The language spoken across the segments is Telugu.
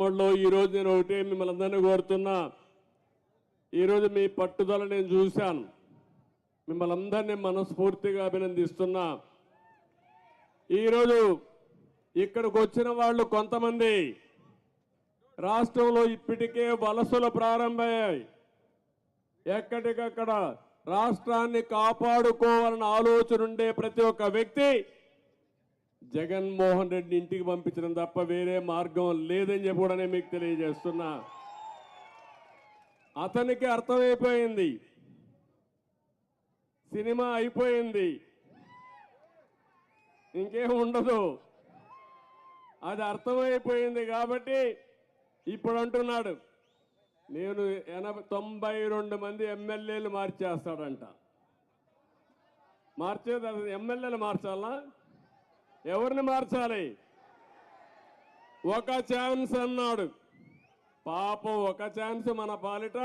మోడ్లో ఈరోజు నేను ఒకటే మిమ్మల్ని అందరినీ కోరుతున్నా. ఈరోజు మీ పట్టుదల నేను చూశాను. మిమ్మల్ని అందరినీ మనస్ఫూర్తిగా అభినందిస్తున్నా. ఈరోజు ఇక్కడికి వచ్చిన వాళ్ళు కొంతమంది రాష్ట్రంలో ఇప్పటికే వలసలు ప్రారంభమయ్యాయి. ఎక్కడికక్కడ రాష్ట్రాన్ని కాపాడుకోవాలన్న ఆలోచన ఉండే ప్రతి ఒక్క వ్యక్తి జగన్మోహన్ రెడ్డి ఇంటికి పంపించడం తప్ప వేరే మార్గం లేదని చెప్పి కూడా నేను మీకు తెలియజేస్తున్నా. అతనికి అర్థమైపోయింది. సినిమా అయిపోయింది. ఇంకేం ఉండదు. అది అర్థమైపోయింది కాబట్టి ఇప్పుడు అంటున్నాడు. నేను ఎనభై తొంభై రెండు మంది ఎమ్మెల్యేలు మార్చేస్తాడంట. మార్చేది అది ఎమ్మెల్యేలు మార్చాలా? ఎవరిని మార్చాలి? ఒక ఛాన్స్ అన్నాడు. పాపం ఒక ఛాన్స్ మన పాలిట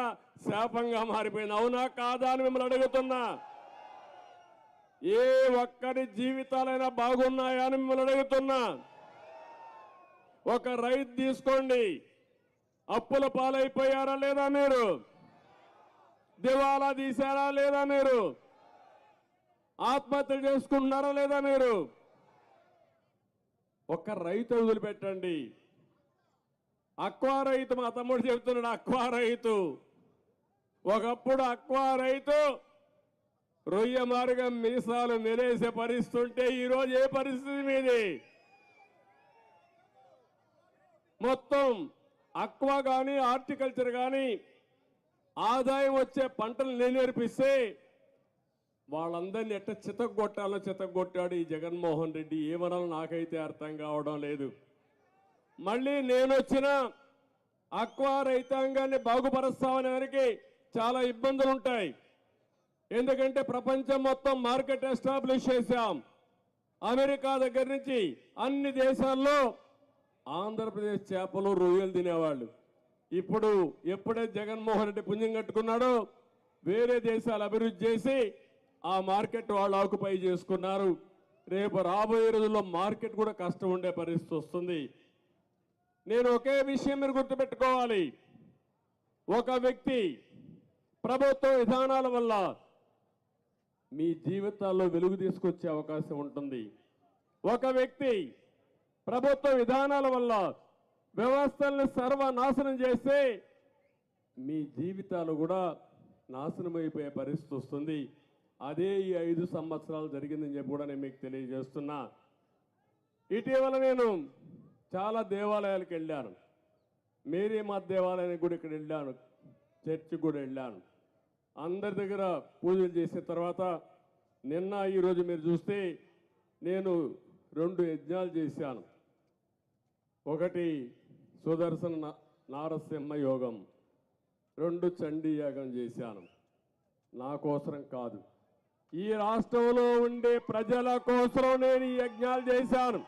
శాపంగా మారిపోయింది. అవునా కాదా అని మిమ్మల్ని అడుగుతున్నా. ఏ ఒక్కరి జీవితాలైనా బాగున్నాయా అని మిమ్మల్ని అడుగుతున్నా. ఒక రైతు తీసుకోండి. అప్పుల పాలైపోయారా లేదా మీరు? దివాలా తీశారా లేదా మీరు? ఆత్మహత్య చేసుకుంటున్నారా లేదా మీరు? ఒక్క రైతు వదిలిపెట్టండి. అక్వా రైతు మా తమ్ముడు చెబుతున్నాడు అక్వా రైతు. ఒకప్పుడు అక్వా రైతు రొయ్య మార్గం మీసాలు నిలేసే పరిస్థితి ఉంటే ఈరోజు ఏ పరిస్థితి మీది? మొత్తం అక్వా కానీ హార్టికల్చర్ కానీ ఆదాయం వచ్చే పంటలు నేను నేర్పిస్తే వాళ్ళందరినీ ఎట్ట చితగొట్టాలో చితగొట్టాడు ఈ జగన్మోహన్ రెడ్డి. ఏమనాలో నాకైతే అర్థం కావడం లేదు. మళ్ళీ నేను వచ్చిన అక్వా రైతాంగాన్ని బాగుపరుస్తామనే వారికి చాలా ఇబ్బందులు ఉంటాయి ఎందుకంటే ప్రపంచం మొత్తం మార్కెట్ ఎస్టాబ్లిష్ చేశాం. అమెరికా దగ్గర నుంచి అన్ని దేశాల్లో ఆంధ్రప్రదేశ్ చేపలు రొయ్యలు తినేవాళ్ళు. ఇప్పుడు ఎప్పుడైతే జగన్మోహన్ రెడ్డి పుణ్యం కట్టుకున్నాడో వేరే దేశాలు అభివృద్ధి చేసి ఆ మార్కెట్ వాళ్ళు ఆకుపై చేసుకున్నారు. రేపు రాబోయే రోజుల్లో మార్కెట్ కూడా కష్టం ఉండే పరిస్థితి వస్తుంది. నేను ఒకే విషయం మీరు గుర్తుపెట్టుకోవాలి. ఒక వ్యక్తి ప్రభుత్వ విధానాల వల్ల మీ జీవితాల్లో వెలుగు తీసుకొచ్చే అవకాశం ఉంటుంది. ఒక వ్యక్తి ప్రభుత్వ విధానాల వల్ల వ్యవస్థల్ని సర్వనాశనం చేస్తే మీ జీవితాలు కూడా నాశనం అయిపోయే పరిస్థితి వస్తుంది. అదే ఈ ఐదు సంవత్సరాలు జరిగిందని చెప్పి కూడా నేను మీకు తెలియజేస్తున్నా. ఇటీవల నేను చాలా దేవాలయాలకు వెళ్ళాను. మేరీ మా దేవాలయానికి కూడా ఇక్కడ వెళ్ళాను. చర్చికి కూడా వెళ్ళాను. అందరి దగ్గర పూజలు చేసిన తర్వాత నిన్న ఈరోజు మీరు చూస్తే నేను రెండు యజ్ఞాలు చేశాను. ఒకటి సుదర్శన నారసింహ యోగం. రెండు చండీ యాగం చేశాను. నా కోసం కాదు. ఈ రాష్ట్రంలో ఉండే ప్రజల కోసం నేను ఈ యజ్ఞాలు చేశాను.